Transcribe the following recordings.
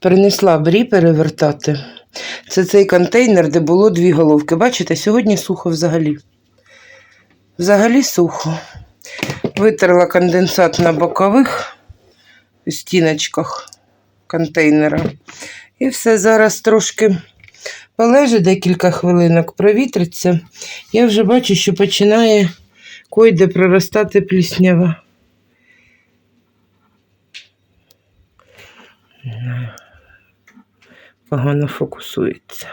Принесла брі перевертати. Це цей контейнер, де було дві головки. Бачите, сьогодні сухо взагалі. Взагалі сухо. Витерла конденсат на бокових стіночках контейнера. І все зараз трошки полежить декілька хвилинок, провітриться. Я вже бачу, що починає койде проростати пліснява. Погано фокусується.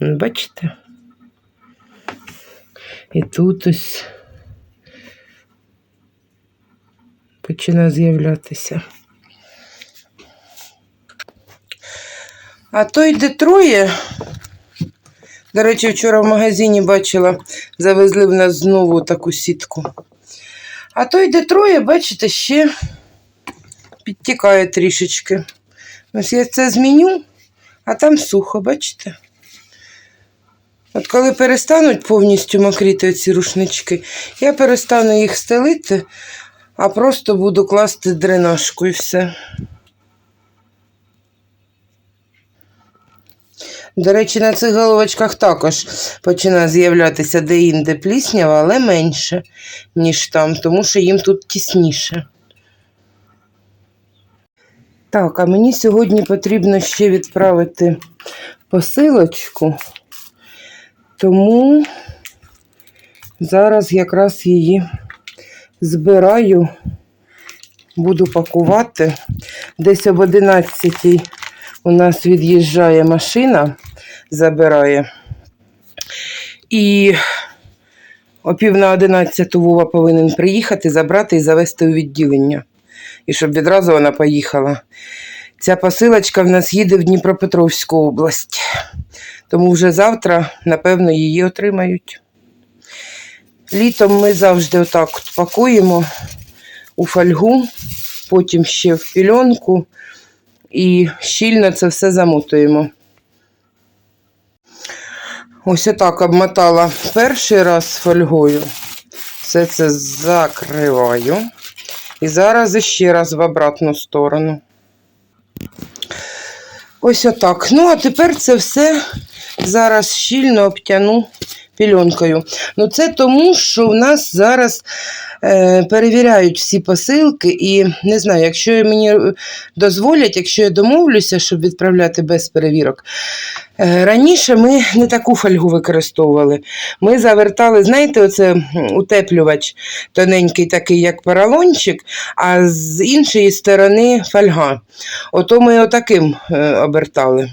Бачите? І тут ось починає з'являтися. А той, де троє, до речі, вчора в магазині бачила, завезли в нас знову таку сітку. А той, де троє, бачите, ще підтікає трішечки. Ось я це зміню, а там сухо, бачите? От коли перестануть повністю мокріти ці рушнички, я перестану їх стелити, а просто буду класти дренажку і все. До речі, на цих головочках також починає з'являтися де-інде пліснява, але менше, ніж там, тому що їм тут тісніше. Так, а мені сьогодні потрібно ще відправити посилочку, тому зараз якраз її збираю, буду пакувати. Десь об 11 у нас від'їжджає машина, забирає. І о пів на 11 Вова повинен приїхати, забрати і завести у відділення і щоб відразу вона поїхала. Ця посилочка в нас їде в Дніпропетровську область, тому вже завтра, напевно, її отримають. Літом ми завжди отак от пакуємо у фольгу, потім ще в пільонку і щільно це все замотуємо. Ось отак обмотала перший раз фольгою. Все це закриваю. І зараз ще раз в обратну сторону. Ось отак. Ну, а тепер це все зараз щільно обтяну пільонкою. Ну, це тому, що в нас зараз е, перевіряють всі посилки, і не знаю, якщо мені дозволять, якщо я домовлюся, щоб відправляти без перевірок. Е, раніше ми не таку фольгу використовували. Ми завертали, знаєте, оце утеплювач тоненький, такий, як поролончик, а з іншої сторони фольга. Ото ми отаким е, обертали.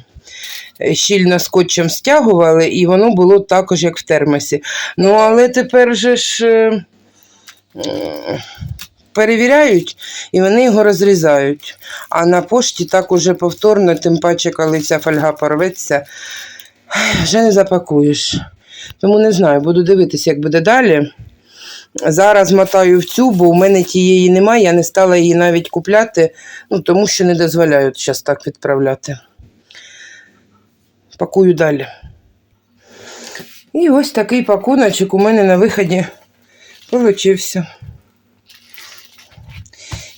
Е, Щільно скотчем стягували, і воно було також, як в термосі. Ну, але тепер же ж е, перевіряють і вони його розрізають. А на пошті так уже повторно, тим паче, коли ця фольга порветься, вже не запакуєш. Тому не знаю, буду дивитися, як буде далі. Зараз мотаю в цю, бо у мене тієї немає, я не стала її навіть купляти, ну, тому що не дозволяють зараз так відправляти. Пакую далі. І ось такий пакуночок у мене на виході получився.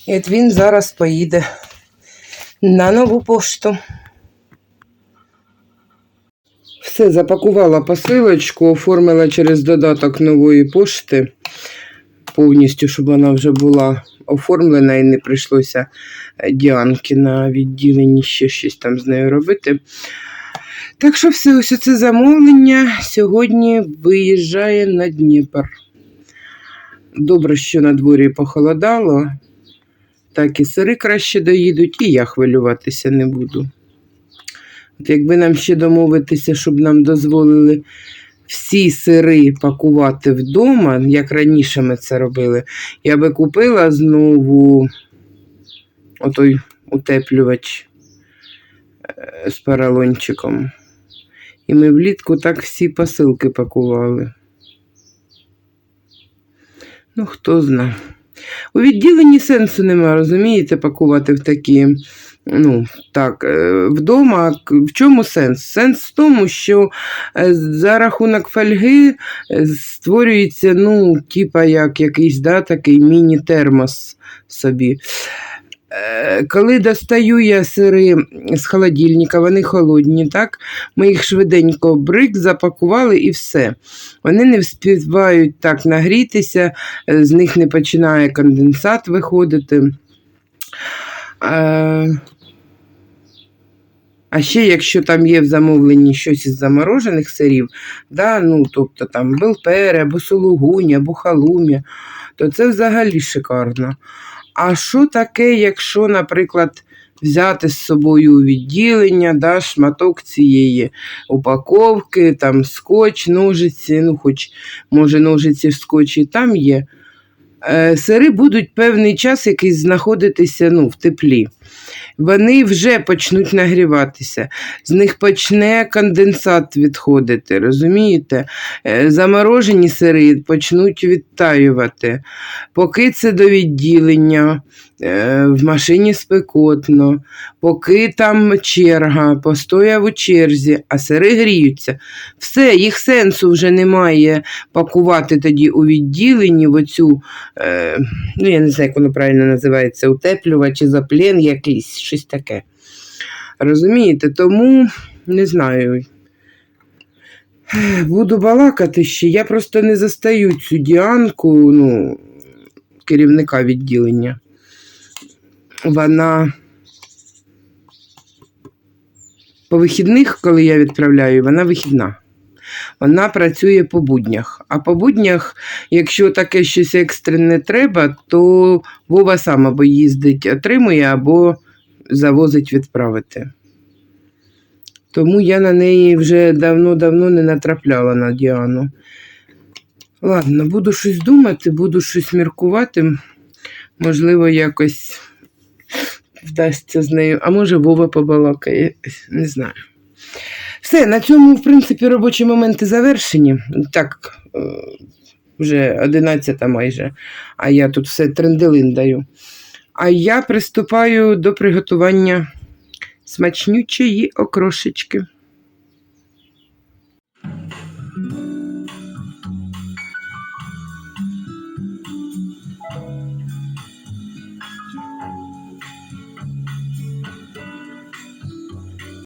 І от він зараз поїде на нову пошту. Все, запакувала посилочку, оформила через додаток нової пошти повністю, щоб вона вже була оформлена і не прийшлося Діанки на відділенні ще щось там з нею робити. Так що все, ось це замовлення сьогодні виїжджає на Дніпр. Добре, що на дворі похолодало, так і сири краще доїдуть, і я хвилюватися не буду. От якби нам ще домовитися, щоб нам дозволили всі сири пакувати вдома, як раніше ми це робили, я би купила знову отой утеплювач е, з поролончиком. І ми влітку так всі посилки пакували. Ну, хто зна. У відділенні сенсу немає, розумієте, пакувати в такі. Ну, так, е, вдома в чому сенс? Сенс в тому, що е, за рахунок фольги е, створюється, ну, типа як якийсь да, такий міні-термос собі. Е, Коли достаю я сири з холодильника, вони холодні, так? Ми їх швиденько брик запакували і все. Вони не вспівають так нагрітися, е, з них не починає конденсат виходити. Е, А ще, якщо там є в замовленні щось із заморожених сирів, да, ну, тобто там белпери, або сулугуні, або халум'я, то це взагалі шикарно. А що таке, якщо, наприклад, взяти з собою відділення, да, шматок цієї упаковки, там скотч, ножиці, ну, хоч, може, ножиці в скотчі там є. Е, Сири будуть певний час якийсь знаходитися ну, в теплі. Вони вже почнуть нагріватися, з них почне конденсат відходити, розумієте? Е, Заморожені сири почнуть відтаювати. Поки це до відділення, е, в машині спекотно, поки там черга, постояв у черзі, а сири гріються. Все, їх сенсу вже немає пакувати тоді у відділенні в оцю, е, ну я не знаю, як воно правильно називається, утеплювач, заплен якийсь, щось таке. Розумієте? Тому не знаю. Буду балакати ще. Я просто не застаю цю діанку, ну, керівника відділення. Вона по вихідних, коли я відправляю, вона вихідна. Вона працює по буднях. А по буднях, якщо таке щось екстрене треба, то Вова сам або їздить, отримує, або завозить відправити. Тому я на неї вже давно-давно не натрапляла на Діану. Ладно, буду щось думати, буду щось міркувати. Можливо, якось вдасться з нею. А може, Вова побалакає, не знаю. Все, на цьому, в принципі, робочі моменти завершені. Так, е, вже 11 майже, а я тут все тренделин даю. А я приступаю до приготування смачнючої окрошечки.